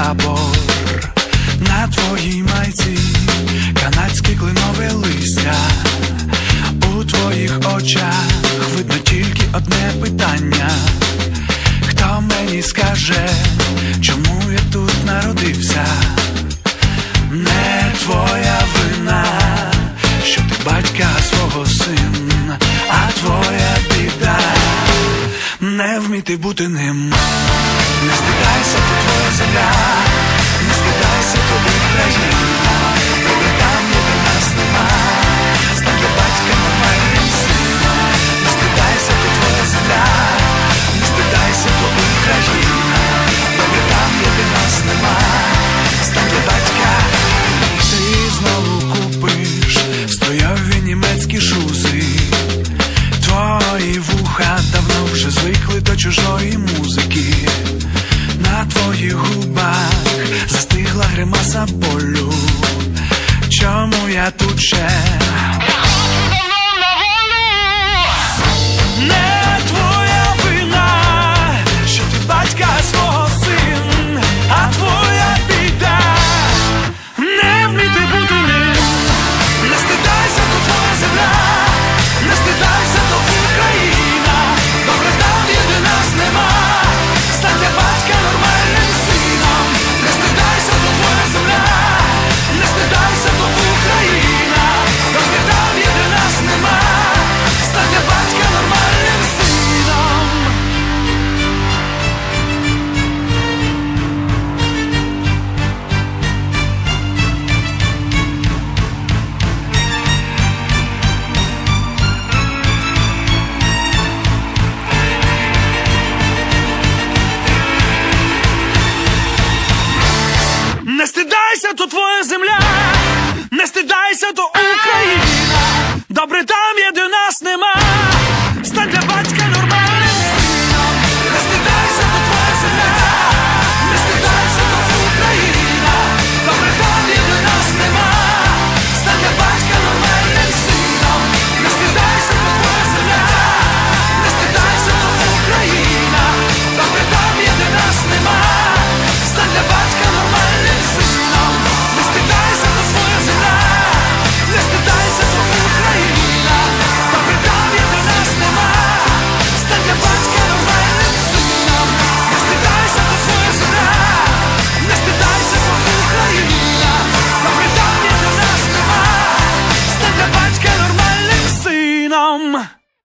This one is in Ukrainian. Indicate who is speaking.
Speaker 1: прапор на твоїй майці, канадські клинове листя у твоїх очах видно тільки одне питання. Хто мені скаже, чому я тут народився? Не твоя вина, що ти батька свого сина, а твоя біда не вміти бути ним. Не стидайся ти share. Santo.